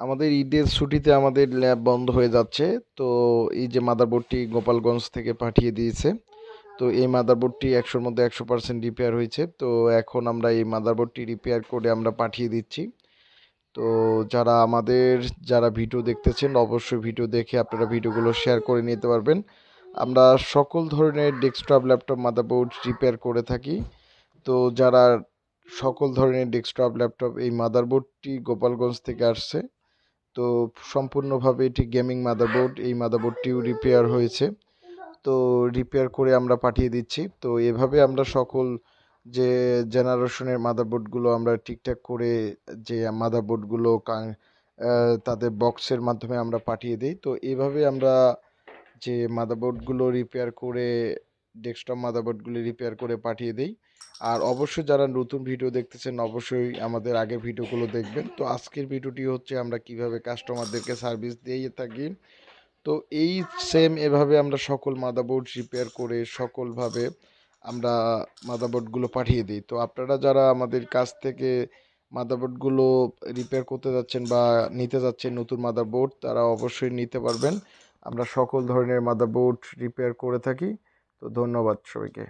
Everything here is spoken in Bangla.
আমাদের ঈদের ছুটিতে আমাদের ল্যাব বন্ধ হয়ে যাচ্ছে। তো এই যে মাদারবোর্ডটি গোপালগঞ্জ থেকে পাঠিয়ে দিয়েছে। তো এই মাদারবোর্ডটি একশোর মধ্যে একশো পার্সেন্ট রিপেয়ার হয়েছে। তো এখন আমরা এই মাদারবোর্ডটি রিপেয়ার করে আমরা পাঠিয়ে দিচ্ছি। তো যারা আমাদের, যারা ভিডিও দেখতেছেন, অবশ্যই ভিডিও দেখে আপনারা ভিডিওগুলো শেয়ার করে নিতে পারবেন। আমরা সকল ধরনের ডেস্কটপ ল্যাপটপ মাদারবোর্ড রিপেয়ার করে থাকি। তো যারা সকল ধরনের ডেস্কটপ ল্যাপটপ এই মাদারবোর্ডটি গোপালগঞ্জ থেকে আসছে তো সম্পূর্ণভাবে এটি গেমিং মাদারবোর্ড। এই মাদারবোর্ডটিও রিপেয়ার হয়েছে। তো রিপেয়ার করে আমরা পাঠিয়ে দিচ্ছি। তো এভাবে আমরা সকল যে জেনারেশনের মাদারবোর্ডগুলো আমরা ঠিকঠাক করে যে মাদারবোর্ডগুলো তাদের বক্সের মাধ্যমে আমরা পাঠিয়ে দিই। তো এভাবে আমরা যে মাদারবোর্ডগুলো রিপেয়ার করে ডেস্কটপ মাদারবোর্ডগুলি রিপেয়ার করে পাঠিয়ে দিই। আর অবশ্যই যারা নতুন ভিডিও দেখতেছেন, অবশ্যই আমাদের আগের ভিডিওগুলো দেখবেন। তো আজকের ভিডিওটি হচ্ছে আমরা কীভাবে কাস্টমারদেরকে সার্ভিস দিয়ে থাকি। তো এই সেম এভাবে আমরা সকল মাদারবোর্ড রিপেয়ার করে সকলভাবে আমরা মাদারবোর্ডগুলো পাঠিয়ে দিই। তো আপনারা যারা আমাদের কাছ থেকে মাদারবোর্ডগুলো রিপেয়ার করতে যাচ্ছেন বা নিতে যাচ্ছেন নতুন মাদারবোর্ড তারা অবশ্যই নিতে পারবেন। আমরা সকল ধরনের মাদারবোর্ড রিপেয়ার করে থাকি। তো ধন্যবাদ সবাইকে।